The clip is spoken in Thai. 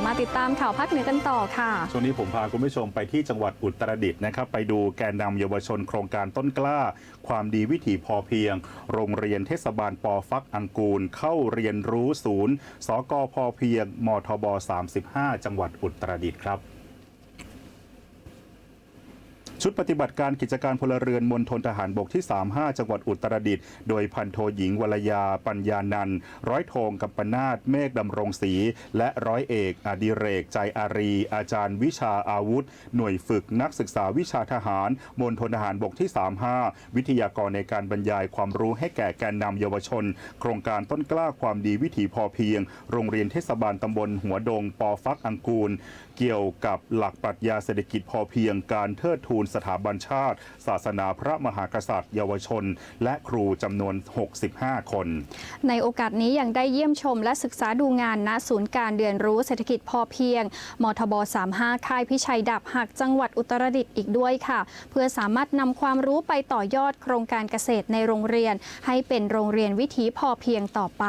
บมาติดตามข่าวภาคเหนือกันต่อค่ะ ช่วงนี้ผมพาคุณผู้ชมไปที่จังหวัดอุตรดิตถ์นะครับ ไปดูแกนนำเยาวชนโครงการต้นกล้า ความดีวิถีพอเพียง โรงเรียนเทศบาลปอฟักอังกูล เข้าเรียนรู้ศูนย์ สกพอเพียงมทบ 35 จังหวัดอุตรดิตถ์ครับ ชุดปฏิบัติการกิจการพลเรือนมณฑลทหารบกที่ 35 จังหวัดอุตรดิตถ์โดยพันโทหญิงวรยาปัญญานันร้อยโทงกัปปนาตเมฆดำรงศรีและร้อยเอกอดิเรกใจอารี อาจารย์วิชาอาวุธ หน่วยฝึกนักศึกษาวิชาทหารมณฑลทหารบกที่ 35 วิทยากรในการบรรยายความรู้ให้แก่แกนนำเยาวชน โครงการต้นกล้าความดีวิถีพอเพียง โรงเรียนเทศบาลตำบลหัวดง ปอฟักอังกูล เกี่ยวกับหลักปรัชญาเศรษฐกิจพอเพียงการเทิดทูนสถาบันชาติ ศาสนาพระมหากษัตริย์ เยาวชน และครูจำนวน 65 คน ในโอกาสนี้ยังได้เยี่ยมชมและศึกษาดูงานณศูนย์การเรียนรู้เศรษฐกิจพอเพียง มทบ 35 ค่ายพิชัยดับหักจังหวัดอุตรดิตถ์อีกด้วยค่ะ เพื่อสามารถนำความรู้ไปต่อยอดโครงการเกษตรในโรงเรียน ให้เป็นโรงเรียนวิถีพอเพียงต่อไป